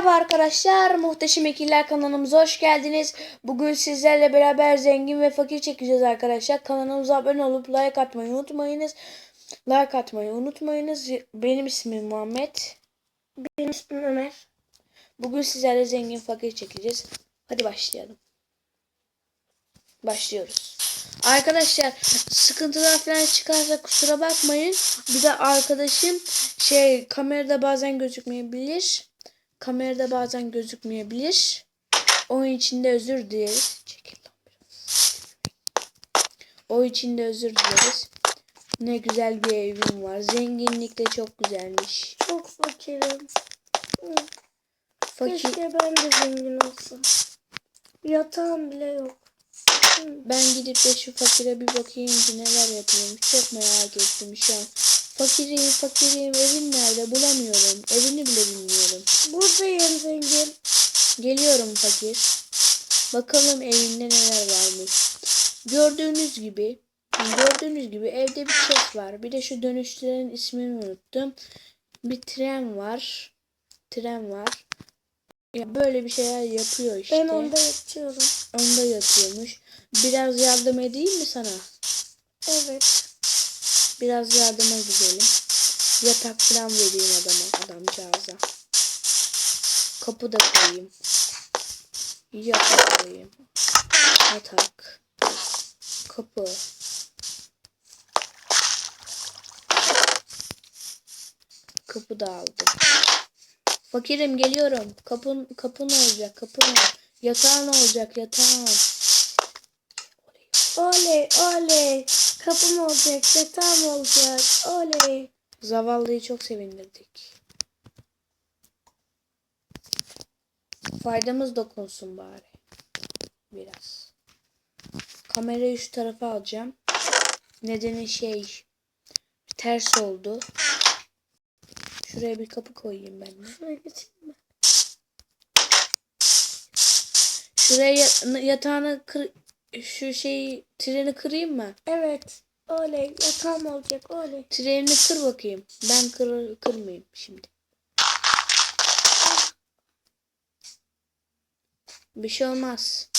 Merhaba arkadaşlar, Muhteşem İkililer kanalımıza hoş geldiniz. Bugün sizlerle beraber zengin ve fakir çekeceğiz arkadaşlar. Kanalımıza abone olup like atmayı unutmayınız. Like atmayı unutmayınız. Benim ismim Muhammed. Benim ismim Ömer. Bugün sizlerle zengin fakir çekeceğiz. Hadi başlayalım. Başlıyoruz. Arkadaşlar sıkıntılar falan çıkarsa kusura bakmayın. Bir de arkadaşım şey kamerada bazen gözükmeyebilir. Kamerada bazen gözükmeyebilir. Onun için de özür dileriz. Çekil lan biraz. O için de özür dileriz. Ne güzel bir evim var. Zenginlik de çok güzelmiş. Çok fakirim. Fakir, Keşke ben de zengin olsam. Yatağım bile yok. Ben gidip de şu fakire bir bakayım ki neler yapıyormuş. Çok merak ettim şu an. Fakirim fakirim evin nerede bulamıyorum. Evini bile bilmiyorum. Buradayım zengin. Geliyorum fakir. Bakalım evinde neler varmış. Gördüğünüz gibi gördüğünüz gibi evde bir ses var. Bir de şu dönüştüren ismini unuttum. Bir tren var. Tren var. Ya böyle bir şeyler yapıyor işte. Ben onda yatıyorum. Onda yatıyormuş. Biraz yardım edeyim mi sana? Evet. Biraz yardıma gidelim. Yatak falan vereyim adama, adamcağıza. Kapı da koyayım. Yatak koyayım. Yatak. Kapı. Kapı da aldım. Fakirim geliyorum. Kapın kapın olacak. Kapın. Yatağın olacak. Yatağın. Oley oley. Kapım olacak. Yatağım olacak. Oley. Zavallıyı çok sevindirdik. Faydamız dokunsun bari. Biraz. Kamerayı şu tarafa alacağım. Nedeni şey ters oldu. Şuraya bir kapı koyayım ben de. Şuraya geçeyim mi? Şuraya ya- yatağını kır şu şeyi treni kırayım mı? Evet. Oley. Yatağım olacak. Oley. Trenini kır bakayım. Ben kır, kırmayayım şimdi. Bir şey olmaz.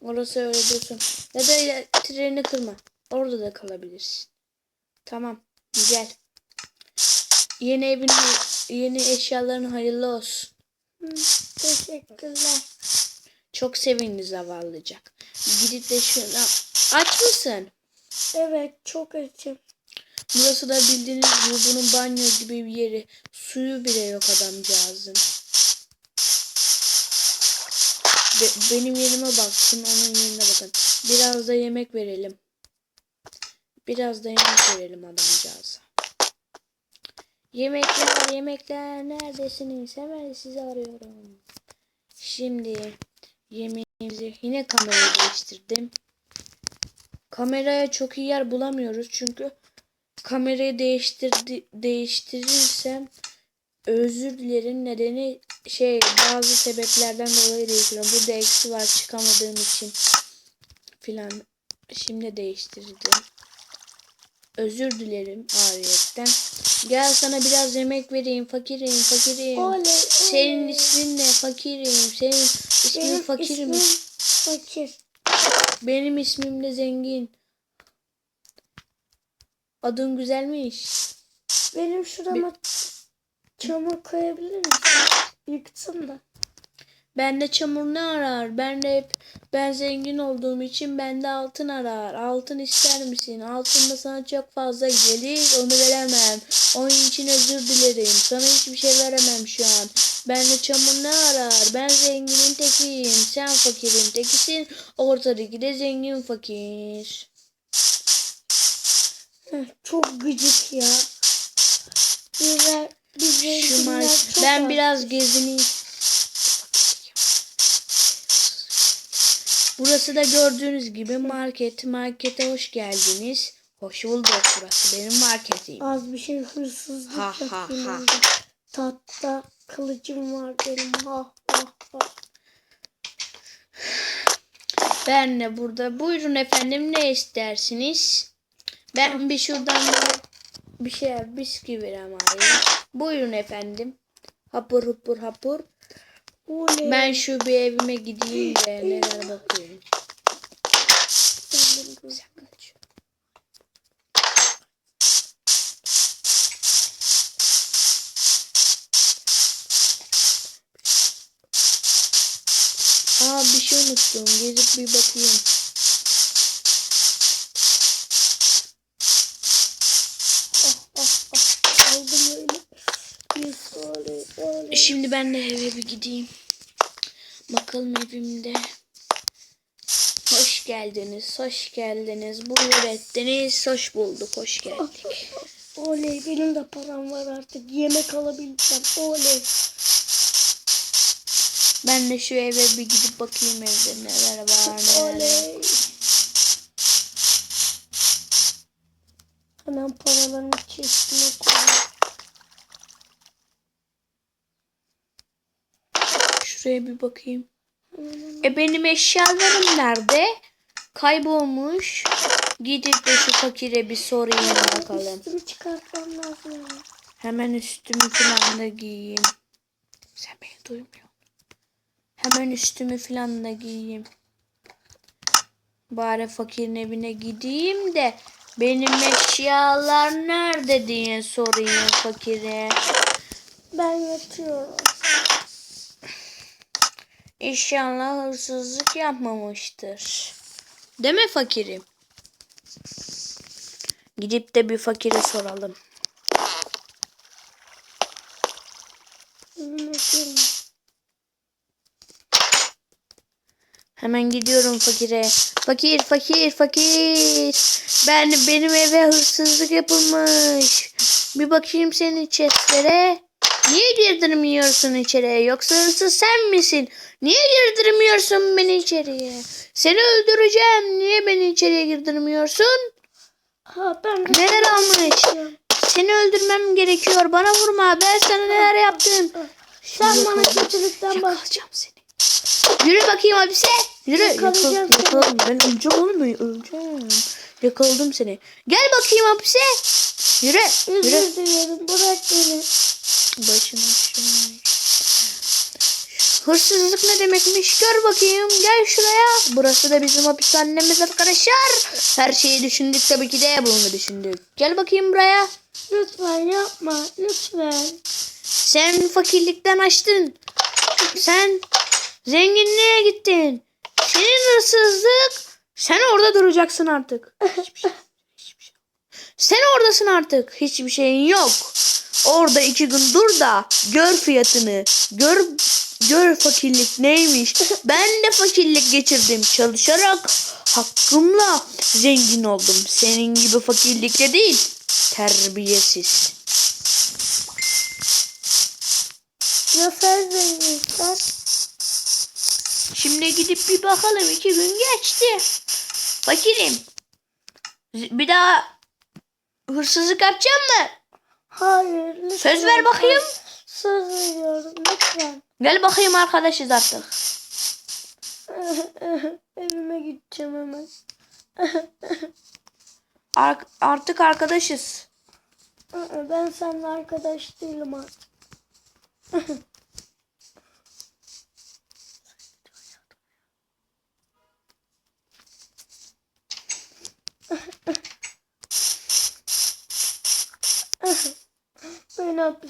Orası öyle dursun. Ya da ile- treni kırma. Orada da kalabilirsin. Tamam. Gel. Yeni evin yeni eşyaların hayırlı olsun. Hı, teşekkürler. Çok sevindi zavallıcak. Gidip de şuna aç mısın? Evet. Çok açım. Burası da bildiğiniz gibi bunun banyo gibi bir yeri. Suyu bile yok adamcağızın. Be- benim yerime baksın, onun yerine bakın. Biraz da yemek verelim. Biraz da yemek verelim adamcağıza. Yemekler, yemekler neredesiniz? Hemen sizi arıyorum. Şimdi yemeğimizi yine kamerayı değiştirdim. Kameraya çok iyi yer bulamıyoruz çünkü kamerayı değiştirdi değiştirirsem özür dilerim nedeni şey bazı sebeplerden dolayı değiştiriyorum. Burada eksi var çıkamadığım için filan. Şimdi değiştirdim. Özür dilerim ariyetten. Gel sana biraz yemek vereyim. Fakirim, fakirim. Oley. Senin oley. ismin ne? Fakirim. Senin ismin Benim fakirim. ismim fakir. Benim ismim de zengin. Adın güzelmiş. Benim şurama çamur koyabilir misin? Yıktım da. Bende çamur ne arar? Ben de hep ben zengin olduğum için bende altın arar. Altın ister misin? Altın da sana çok fazla gelir. Onu veremem. Onun için özür dilerim. Sana hiçbir şey veremem şu an. Bende çamur ne arar? Ben zenginin tekiyim. Sen fakirin tekisin. Ortadaki de zengin fakir. Çok gıcık ya. Bizler, biz Şu zenginler mar- çok ben az. biraz gezineyim. Burası da gördüğünüz gibi market. Markete hoş geldiniz. Hoş bulduk burası benim marketim. Az bir şey hırsızlık Ha, ha, ha. Tahta kılıcım var benim. Ha ha ha. Ben de burada. Buyurun efendim ne istersiniz? Ben bir şuradan bir, bir şey bisküvi alayım. Buyurun efendim. Hapur hapur hapur. Oley. Ben şu bir evime gideyim de neler bakıyorum. Aa bir şey unuttum. Gezip bir bakayım. Ah ah ah. Şimdi ben de eve bir gideyim. Bakalım evimde. Hoş geldiniz, hoş geldiniz. Buyur ettiniz, hoş bulduk, hoş geldik. Oley benim de param var artık. Yemek alabileceğim. Oley. Ben de şu eve bir gidip bakayım evde neler var neler. yok. Oley. Hemen paralarımı chestime koyayım. Şuraya bir bakayım. E benim eşyalarım nerede? Kaybolmuş. Gidip de şu fakire bir sorayım bakalım. Üstümü çıkartmam lazım. Hemen üstümü falan da giyeyim. Sen beni duymuyorsun. Hemen üstümü falan da giyeyim. Bari fakirin evine gideyim de benim eşyalar nerede diye sorayım fakire. Ben yatıyorum. İnşallah hırsızlık yapmamıştır. Değil mi fakirim? Gidip de bir fakire soralım. Hemen gidiyorum fakire. Fakir, fakir, fakir. Ben benim eve hırsızlık yapılmış. Bir bakayım senin chestlere. Niye girdirmiyorsun içeriye? Yoksa hırsız sen misin? Niye girdirmiyorsun beni içeriye? Seni öldüreceğim. Niye beni içeriye girdirmiyorsun? Ha ben de Neler almış? Seni öldürmem gerekiyor. Bana vurma. Ben sana neler yaptım. Sen bana kötülükten. Yakalayacağım seni. Yürü bakayım hapise. Yürü. Yakalayacağım Yakal- seni. yakaladım. Ben öleceğim oğlum ben öleceğim. Yakaladım seni. Gel bakayım hapise. Yürü. Yürü. Özür dilerim. Bırak beni. Başını. Hırsızlık ne demekmiş gör bakayım. Gel şuraya. Burası da bizim hapishanemiz arkadaşlar. Her şeyi düşündük tabii ki de bunu düşündük. Gel bakayım buraya. Lütfen yapma. Lütfen. Sen fakirlikten açtın. Sen zenginliğe gittin. Senin hırsızlık. Sen orada duracaksın artık. Hiçbir şey- hiçbir şey. Sen oradasın artık. Hiçbir şeyin yok. Orada iki gün dur da gör fiyatını. Gör gör fakirlik neymiş. Ben de fakirlik geçirdim çalışarak. Hakkımla zengin oldum. Senin gibi fakirlikle değil. Terbiyesiz. Ya sen zenginsen. Şimdi gidip bir bakalım. iki gün geçti. Fakirim. Bir daha hırsızlık yapacağım mı? Hayır. Lütfen. Söz ver bakayım. Söz veriyorum. Lütfen. Gel bakayım arkadaşız artık. Evime gideceğim hemen. Ar- artık arkadaşız. Ben seninle arkadaş değilim artık.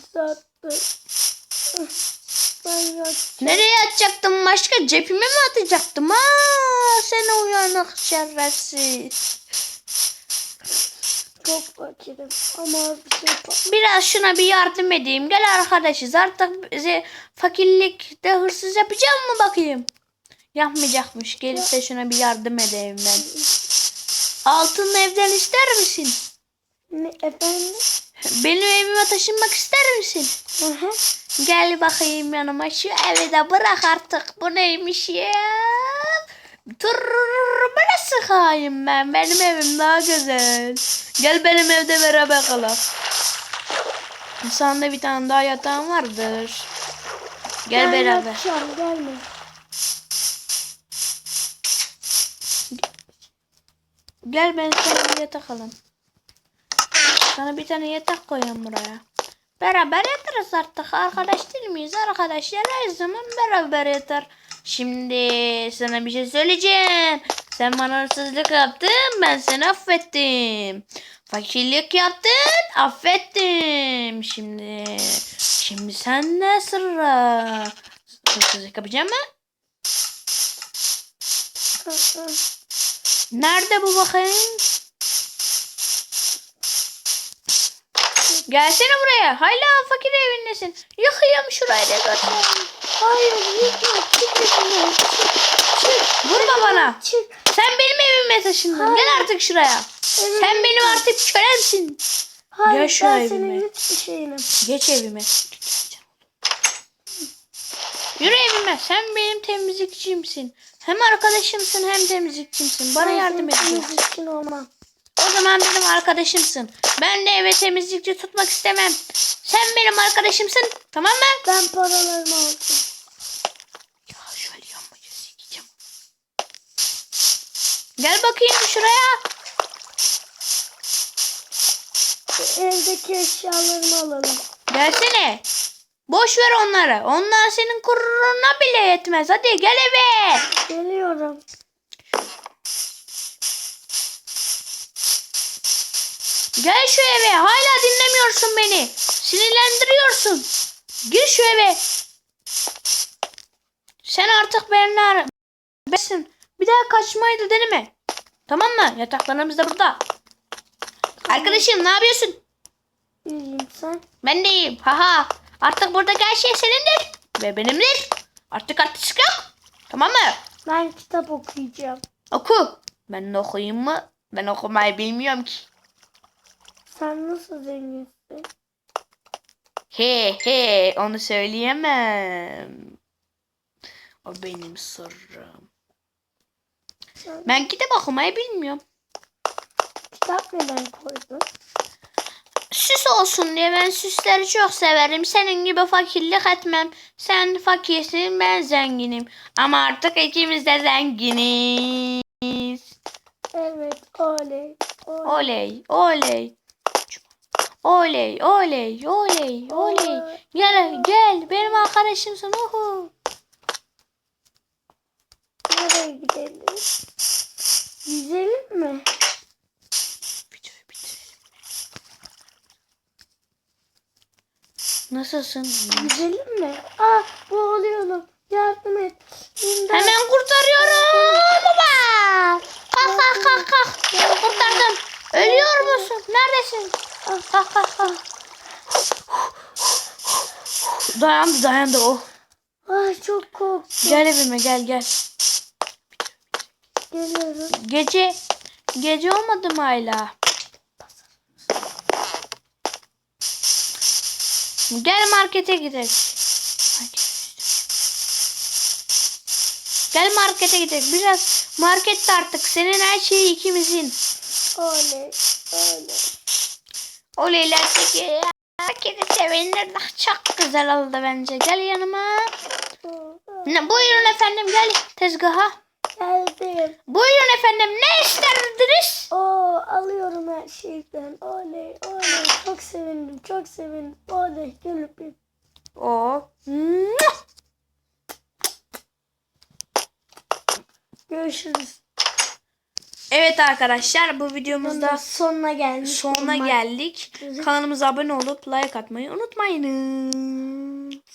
Beni hapiste attı. Ben yat. Nereye atacaktım başka? Cepime mi atacaktım? Aa, sen uyanık şerefsiz. Çok fakirim ama bir şey yapamam. Biraz şuna bir yardım edeyim. Gel arkadaşız. Artık bize fakirlikte hırsız yapacağım mı bakayım? Yapmayacakmış. Gelip de şuna bir yardım edeyim ben. Altın evden ister misin? Ne efendim? Benim evime taşınmak ister misin? Hı hı. Gel bakayım yanıma şu evi de bırak artık. Bu neymiş ya? Dur bana sıkayım ben. Benim evim daha güzel. Gel benim evde beraber kalalım. Sende bir tane daha yatağın vardır. Gel Ben beraber. yatacağım, gelme. Gel ben sana bir yatak alayım. Sana bir tane yatak koyayım buraya. Beraber yatarız artık. Arkadaş değil miyiz? Arkadaşlar her zaman beraber yatar. Şimdi sana bir şey söyleyeceğim. Sen bana hırsızlık yaptın. Ben seni affettim. Fakirlik yaptın. Affettim. Şimdi şimdi sen ne sıra? Hırsızlık yapacağım mı? Nerede bu bakayım? Gelsene buraya. Hala fakir evindesin. Yıkayım şurayı da götüreyim. Hayır yıkma. Çık yıkma. Çık. Çık. Vurma bana. Çık. Sen benim evime taşındın. Hayır. Gel artık şuraya. Evet. Sen benim artık kölemsin. Hayır Gel şu evime. Geç evime. Yürü evime. Sen benim temizlikçimsin. Hem arkadaşımsın hem temizlikçimsin. Bana Ben yardım ediyorsun. temizlikçin olmam. O zaman benim arkadaşımsın. Ben de eve temizlikçi tutmak istemem. Sen benim arkadaşımsın. Tamam mı? Ben paralarımı aldım. Ya şöyle yanmayacağız. Sikeceğim. Gel bakayım şuraya. Evdeki eşyalarımı alalım. Gelsene. Boş ver onları. Onlar senin kururuna bile yetmez. Hadi gel eve. Geliyorum. Gel şu eve. Hala dinlemiyorsun beni. Sinirlendiriyorsun. Gir şu eve. Sen artık benimle ara- Besin. Bir daha kaçmayı da deneme. Tamam mı? Yataklarımız da burada. Arkadaşım ne yapıyorsun? İyiyim sen. Ben de iyiyim. Haha. Artık buradaki her şey senindir. Ve benimdir. Artık artist yok. Tamam mı? Ben kitap okuyacağım. Oku. Ben de okuyayım mı? Ben okumayı bilmiyorum ki. Sen nasıl zenginsin? He he onu söyleyemem. O benim sırrım. Sen Ben kitap okumayı bilmiyorum. kitap neden koydun? Süs olsun diye ben süsleri çok severim. Senin gibi fakirlik etmem. Sen fakirsin ben zenginim. Ama artık ikimiz de zenginiz. Evet oley. Oley. Oley oley. Oley oley oley oley. Gel gel benim arkadaşımsın. Uhu. Nereye gidelim? Gidelim mi? Videoyu bitirelim. Nasılsın? Gidelim mi? Ah boğuluyorum. Yardım et. İmdat. Hemen kurtarıyorum. Baba. Kalk kalk kalk kalk. Kurtardım. Ölüyor musun? Neredesin? Dayandı dayandı o. Ay çok korktum. Gel evime gel gel. Geliyorum. Gece gece olmadı mı hala? Gel markete gidelim. Gel markete gidelim. Biraz markette artık senin her şeyi ikimizin. Oley. Oley. Oleyler çekiyor ya. Herkesi sevinir. Ah, Çok güzel oldu bence. Gel yanıma. Ne, buyurun efendim gel tezgaha. Geldim. Buyurun efendim ne isterdiniz? Oo alıyorum her şeyden. Oley. Oley. Çok sevindim. Çok sevindim. Oley. Gel öpeyim. O. Görüşürüz. Evet arkadaşlar bu videomuzda sonuna gelmiş. sonuna geldik. Kanalımıza abone olup like atmayı unutmayın.